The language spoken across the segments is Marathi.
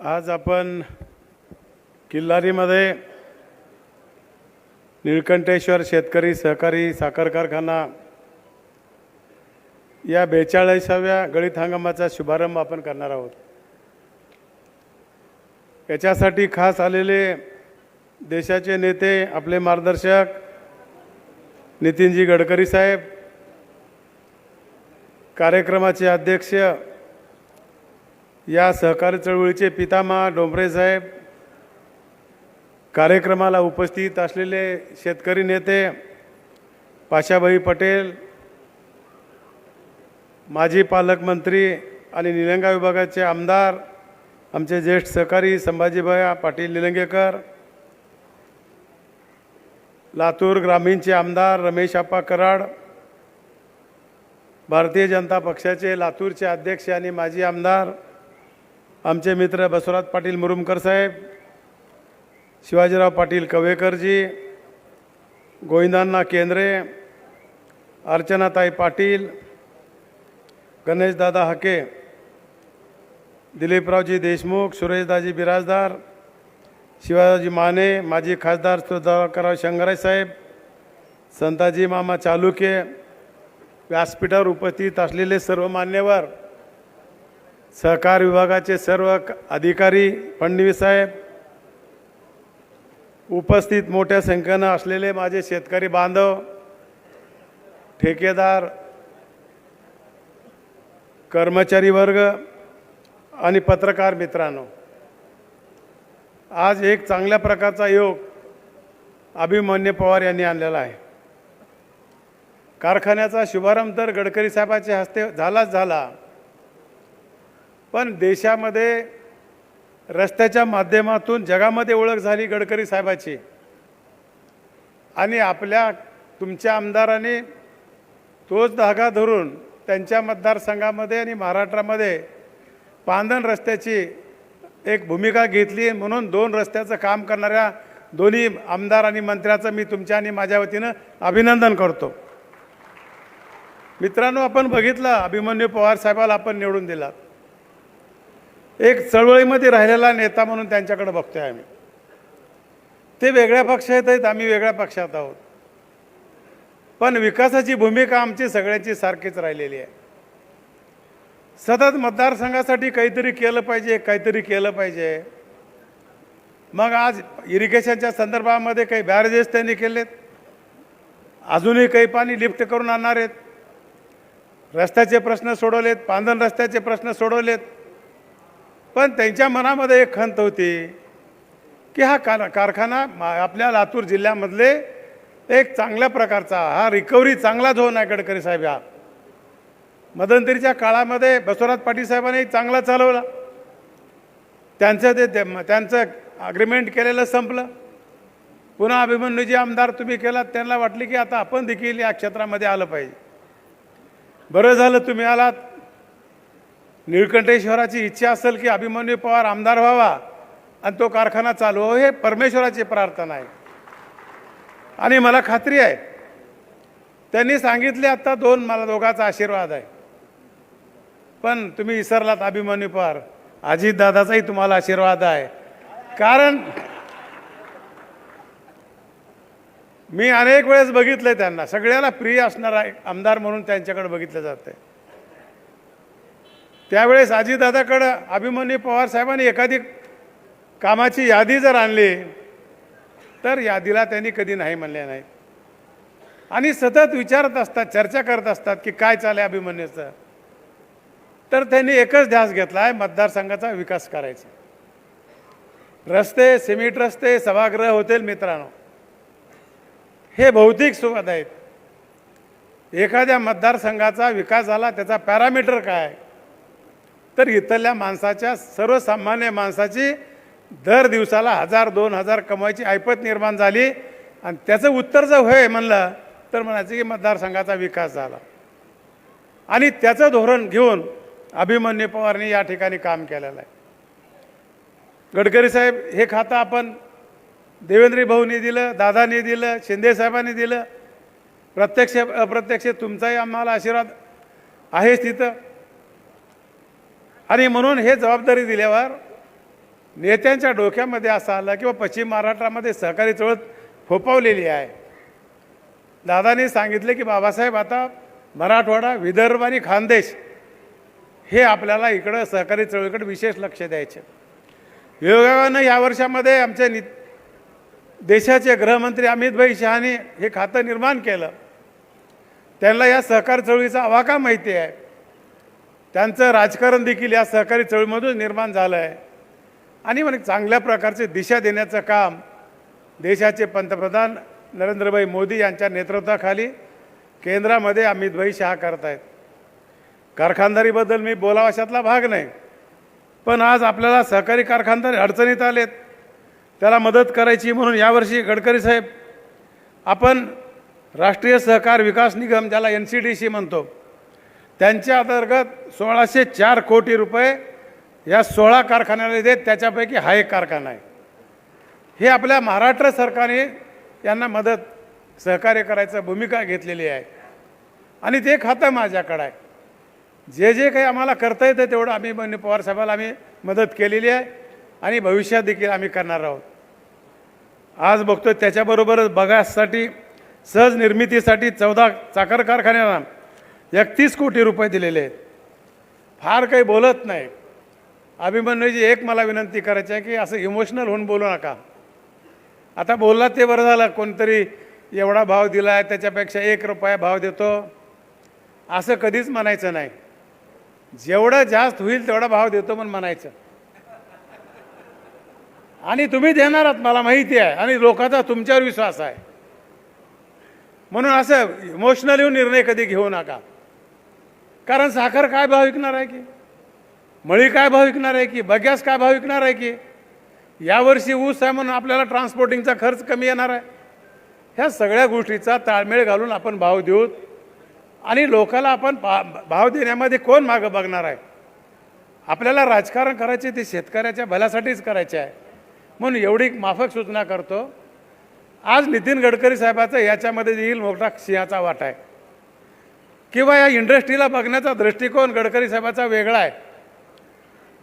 आज आपण किल्लारीमध्ये निळकंठेश्वर शेतकरी सहकारी साखर कारखाना या बेचाळीसाव्या गळीत हंगामाचा शुभारंभ आपण करणार आहोत. याच्यासाठी खास आलेले देशाचे नेते आपले मार्गदर्शक नितीनजी गडकरी साहेब कार्यक्रमाचे अध्यक्ष या सहकारी चळवळीचे पितामा डोंबरे साहेब कार्यक्रमाला उपस्थित असलेले शेतकरी नेते पाशाभाई पटेल माजी पालकमंत्री आणि निलंगा विभागाचे आमदार आमचे ज्येष्ठ सहकारी संभाजीभाई पाटील निलंगेकर लातूर ग्रामीणचे आमदार रमेश आप्पा कराड भारतीय जनता पक्षाचे लातूरचे अध्यक्ष आणि माजी आमदार आमचे मित्र बसवराज पाटील मुरुमकर साहेब शिवाजीराव पाटील कवेकरजी गोविंदांना केंद्रे अर्चनाताई पाटील गणेशदादा हके दिलीपरावजी देशमुख सुरेशदाजी बिराजदार शिवाजी माने माजी खासदार सुधाकरराव शंगराय साहेब संताजी मामा चालुके व्यासपीठावर उपस्थित असलेले सर्व मान्यवर सहकार विभागाचे सर्व अधिकारी फडणवीस साहेब उपस्थित मोठ्या संख्येनं असलेले माझे शेतकरी बांधव ठेकेदार कर्मचारी वर्ग आणि पत्रकार मित्रांनो आज एक चांगल्या प्रकारचा योग अभिमन्य पवार यांनी आणलेला आहे. कारखान्याचा शुभारंभ तर गडकरी साहेबाच्या हस्ते झालाच झाला. पण देशामध्ये रस्त्याच्या माध्यमातून जगामध्ये ओळख झाली गडकरी साहेबाची. आणि आपल्या तुमच्या आमदाराने तोच धागा धरून त्यांच्या मतदारसंघामध्ये आणि महाराष्ट्रामध्ये पांदण रस्त्याची एक भूमिका घेतली म्हणून दोन रस्त्याचं काम करणाऱ्या दोन्ही आमदार आणि मंत्र्याचं मी तुमच्या आणि माझ्या वतीनं अभिनंदन करतो. मित्रांनो आपण बघितलं अभिमन्यू पवार साहेबाला आपण निवडून दिला एक चळवळीमध्ये राहिलेला नेता म्हणून त्यांच्याकडे बघतोय आम्ही. ते वेगळ्या पक्षात आहेत आम्ही वेगळ्या पक्षात आहोत. पण विकासाची भूमिका आमची सगळ्यांची सारखीच राहिलेली आहे. सतत मतदारसंघासाठी काहीतरी केलं पाहिजे काहीतरी केलं पाहिजे. मग आज इरिगेशनच्या संदर्भामध्ये काही बॅरेजेस त्यांनी केलेत. अजूनही काही पाणी लिफ्ट करून आणणार आहेत. रस्त्याचे प्रश्न सोडवलेत पांधन रस्त्याचे प्रश्न सोडवलेत. पण त्यांच्या मनामध्ये एक खंत होती की हा कार कारखाना मा- आपल्या लातूर जिल्ह्यामधले एक चांगल्या प्रकारचा हा रिकव्हरी चांगला झोन आहे गडकरी साहेब हा मदंतरीच्या काळामध्ये बसवराज पाटील साहेबांनी चांगला चालवला. त्यांचं ते ते- त्यांचं अग्रीमेंट केलेलं संपलं. पुन्हा अभिमन्यूजी आमदार तुम्ही केलात त्यांना वाटले की आता आपण देखील या क्षेत्रामध्ये आलं पाहिजे. बरं झालं तुम्ही आलात. निळकंठेश्वराची इच्छा असेल की अभिमन्यू पवार आमदार व्हावा आणि तो कारखाना चालू हो हे परमेश्वराची प्रार्थना आहे. आणि मला खात्री आहे त्यांनी सांगितले आत्ता दोन मला दोघाचा आशीर्वाद आहे. पण तुम्ही विसरलात अभिमन्यू पवार. अजितदादाचाही तुम्हाला आशीर्वाद आहे. कारण मी अनेक वेळेस बघितलं त्यांना. सगळ्याला प्रिय असणारा आमदार म्हणून त्यांच्याकडे बघितलं जातं त्यावेळेस अजितदादाकडं अभिमन्यू पवार साहेबांनी एखादी कामाची यादी जर आणली तर यादीला त्यांनी कधी नाही म्हणले नाही. आणि सतत विचारत असतात चर्चा करत असतात की काय चालय अभिमन्यूचं. तर त्यांनी एकच ध्यास घेतला आहे मतदारसंघाचा विकास करायचा. रस्ते सिमेंट रस्ते सभागृह होतील मित्रांनो. हे भौतिक सुवाद आहेत. एखाद्या मतदारसंघाचा विकास झाला त्याचा पॅरामीटर काय? तर इथल्या माणसाच्या सर्वसामान्य माणसाची दर दिवसाला हजार दोन हजार कमवायची ऐपत निर्माण झाली. आणि त्याचं उत्तर जर होय म्हणलं तर म्हणायचं की मतदारसंघाचा विकास झाला. आणि त्याचं धोरण घेऊन अभिमन्यू पवारनी या ठिकाणी काम केलेलं आहे. गडकरी साहेब हे खातं आपण देवेंद्र भाऊनी दिलं दादानी दिलं शिंदे साहेबांनी दिलं. प्रत्यक्ष अप्रत्यक्ष तुमचाही आम्हाला आशीर्वाद आहेच तिथं. आणि म्हणून हे जबाबदारी दिल्यावर नेत्यांच्या डोक्यामध्ये असं आलं किंवा पश्चिम महाराष्ट्रामध्ये सहकारी चळवळ फोपावलेली आहे. दादांनी सांगितले की बाबासाहेब आता मराठवाडा विदर्भ आणि खानदेश हे आपल्याला इकडं सहकारी चळवळीकडे विशेष लक्ष द्यायचे. योगायोगानं या वर्षामध्ये आमचे नि देशाचे गृहमंत्री अमितभाई शहाने हे खातं निर्माण केलं. त्यांना या सहकार चळवळीचा आवाका माहिती आहे. त्यांचं राजकारण देखील या सहकारी चळवळीमधून निर्माण झालं आहे आणि म्हणजे चांगल्या प्रकारचे दिशा देण्याचं काम देशाचे पंतप्रधान नरेंद्रभाई मोदी यांच्या नेतृत्वाखाली केंद्रामध्ये अमितभाई शहा करत आहेत कारखानदारीबद्दल मी बोलावाशातला भाग नाही पण आज आपल्याला सहकारी कारखानदार अडचणीत आलेत. त्याला मदत करायची म्हणून यावर्षी गडकरी साहेब आपण राष्ट्रीय सहकार विकास निगम ज्याला एन सी डी सी म्हणतो त्यांच्या अंतर्गत सोळाशे चार कोटी रुपये या सोळा कारखान्याला देत त्याच्यापैकी हा एक कारखाना आहे. हे आपल्या महाराष्ट्र सरकारने यांना मदत सहकार्य करायचं भूमिका घेतलेली आहे. आणि ते खातं माझ्याकडं आहे. जे जे काही आम्हाला करता येतं तेवढं आम्ही मान्य पवार आम्ही मदत केलेली आहे आणि भविष्यात देखील आम्ही करणार आहोत. आज बघतो त्याच्याबरोबरच बघासाठी सहज निर्मितीसाठी चौदा साखर कारखान्यांना एकतीस कोटी रुपये दिलेले आहेत. फार काही बोलत नाही. अभिमन्यूजी एक मला विनंती करायची आहे की असं इमोशनल होऊन बोलू नका. आता बोलला ते बरं झालं कोणतरी एवढा भाव दिला आहे त्याच्यापेक्षा एक रुपया भाव देतो. असं कधीच म्हणायचं नाही. जेवढं जास्त होईल तेवढा भाव देतो म्हणून म्हणायचं. आणि तुम्ही देणार आहात मला माहिती आहे. आणि लोकांचा तुमच्यावर विश्वास आहे. म्हणून असं इमोशनल येऊन निर्णय कधी घेऊ नका. कारण साखर काय भाव विकणार आहे की? मळी काय भाव विकणार आहे की? बगॅस काय भाव विकणार आहे की? यावर्षी ऊस आहे म्हणून आपल्याला ट्रान्सपोर्टिंगचा खर्च कमी येणार आहे. ह्या सगळ्या गोष्टीचा ताळमेळ घालून आपण भाव देऊत आणि लोकाला आपण भाव देण्यामध्ये कोण मागं बघणार आहे? आपल्याला राजकारण करायचे ते शेतकऱ्याच्या भल्यासाठीच करायचे आहे. म्हणून एवढी माफक सूचना करतो. आज नितीन गडकरी साहेबाचा याच्यामध्ये येईल मोठा सिंहाचा वाटा आहे. किंवा या इंडस्ट्रीला बघण्याचा दृष्टिकोन गडकरी साहेबाचा वेगळा आहे.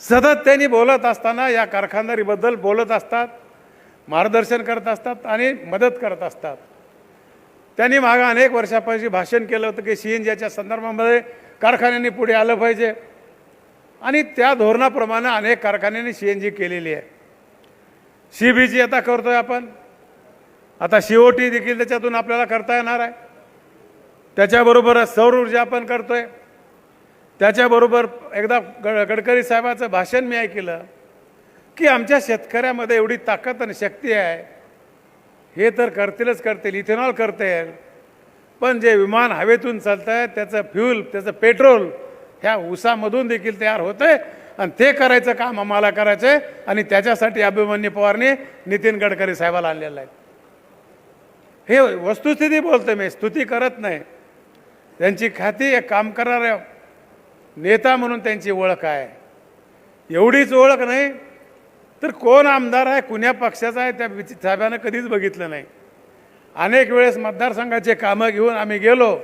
सतत त्यांनी बोलत असताना या कारखानदारीबद्दल बोलत असतात मार्गदर्शन करत असतात आणि मदत करत असतात. त्यांनी मागं अनेक वर्षापासून भाषण केलं होतं की सी एन जीच्या संदर्भामध्ये कारखान्यांनी पुढे आलं पाहिजे. आणि त्या धोरणाप्रमाणे अनेक कारखान्यांनी सी एन जी केलेली आहे. सी बी जी आता करतो आहे आपण. आता सी ओ टी देखील त्याच्यातून आपल्याला करता येणार आहे. त्याच्याबरोबरच सौर ऊर्जा आपण आहे त्याच्याबरोबर एकदा गड गडकरी साहेबाचं भाषण मी ऐकलं की आमच्या शेतकऱ्यामध्ये एवढी ताकद आणि शक्ती आहे. हे तर करतीलच करतील इथेनॉल करतील. पण जे विमान हवेतून चालतं आहे त्याचं फ्यूल त्याचं पेट्रोल ह्या उसामधून देखील तयार होतं आहे आणि ते करायचं काम आम्हाला करायचं आहे आणि त्याच्यासाठी अभिमन्यू पवारने नितीन गडकरी साहेबाला आणलेलं आहे. हे वस्तुस्थिती बोलतो मी स्तुती करत नाही. त्यांची खाती एक काम करणाऱ्या नेता म्हणून त्यांची ओळख आहे. एवढीच ओळख नाही तर कोण आमदार आहे कुण्या पक्षाचा आहे त्या साहेबानं कधीच बघितलं नाही. अनेक वेळेस मतदारसंघाचे कामं घेऊन आम्ही गेलो.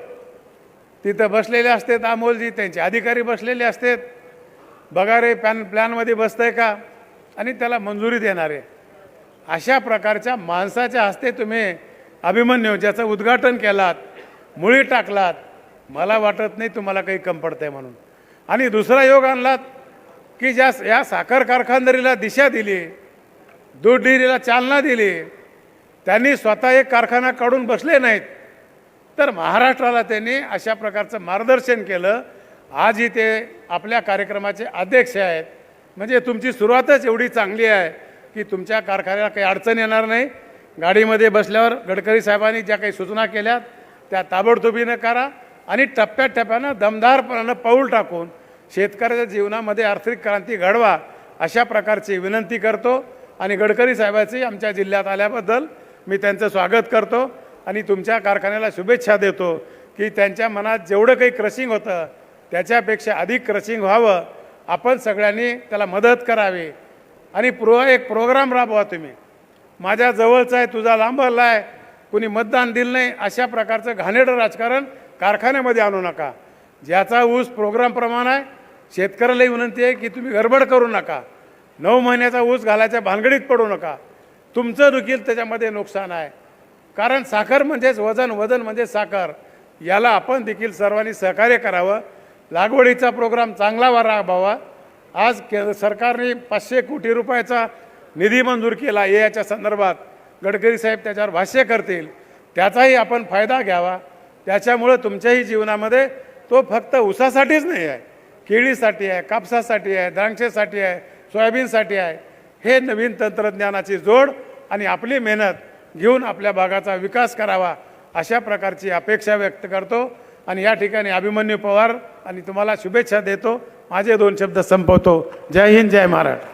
तिथं बसलेले असतात अमोलजी त्यांचे अधिकारी बसलेले असतात बघा रे पॅन प्लॅनमध्ये बसतंय का? आणि त्याला मंजुरी देणारे अशा प्रकारच्या माणसाच्या हस्ते तुम्ही अभिमन्यू ज्याचं उद्घाटन केलात मुळी टाकलात मला वाटत नाही तुम्हाला काही कम पडतंय म्हणून. आणि दुसरा योग आणलात की ज्या या साखर कारखानदारीला दिशा दिली दूध डेअरीला चालना दिली त्यांनी स्वतः एक कारखाना काढून बसले नाहीत तर महाराष्ट्राला त्यांनी अशा प्रकारचं मार्गदर्शन केलं. आजही ते आपल्या कार्यक्रमाचे अध्यक्ष आहेत. म्हणजे तुमची सुरुवातच एवढी चांगली आहे की तुमच्या कारखान्याला काही अडचण येणार नाही. गाडीमध्ये बसल्यावर गडकरी साहेबांनी ज्या काही सूचना केल्यात त्या ताबडतोबीनं करा. आणि टप्प्याटप्प्यानं दमदारपणानं पाऊल टाकून शेतकऱ्याच्या जीवनामध्ये आर्थिक क्रांती घडवा अशा प्रकारची विनंती करतो. आणि गडकरी साहेबाची आमच्या जिल्ह्यात आल्याबद्दल मी त्यांचं स्वागत करतो. आणि तुमच्या कारखान्याला शुभेच्छा देतो की त्यांच्या मनात जेवढं काही क्रशिंग होतं त्याच्यापेक्षा अधिक क्रशिंग व्हावं. आपण सगळ्यांनी त्याला मदत करावी. आणि प्रो एक प्रोग्राम राबवा तुम्ही. माझ्या जवळचा आहे तुझा लांबला आहे. कुणी मतदान दिलं नाही अशा प्रकारचं घाणेडं राजकारण कारखान्यामध्ये आणू नका. ज्याचा ऊस प्रोग्रामप्रमाणे आहे शेतकऱ्यालाही विनंती आहे की तुम्ही गडबड करू नका. नऊ महिन्याचा ऊस घालायच्या भानगडीत पडू नका. तुमचं देखील त्याच्यामध्ये नुकसान आहे. कारण साखर म्हणजेच वजन वजन म्हणजे साखर. याला आपण देखील सर्वांनी सहकार्य करावं. लागवडीचा प्रोग्राम चांगला वा राबवावा आज के सरकारने पाचशे कोटी रुपयाचा निधी मंजूर केला. याच्या संदर्भात गडकरी साहेब त्याच्यावर भाष्य करतील. त्याचाही आपण फायदा घ्यावा. त्याच्यामुळं तुमच्याही जीवनामध्ये तो फक्त ऊसासाठीच नाही आहे. केळीसाठी आहे कापसासाठी आहे द्राक्षेसाठी आहे सोयाबीनसाठी आहे. हे नवीन तंत्रज्ञानाची जोड आणि आपली मेहनत घेऊन आपल्या भागाचा विकास करावा अशा प्रकारची अपेक्षा व्यक्त करतो. आणि या ठिकाणी अभिमन्यू पवार आणि तुम्हाला शुभेच्छा देतो. माझे दोन शब्द संपवतो. जय हिंद जय महाराष्ट्र.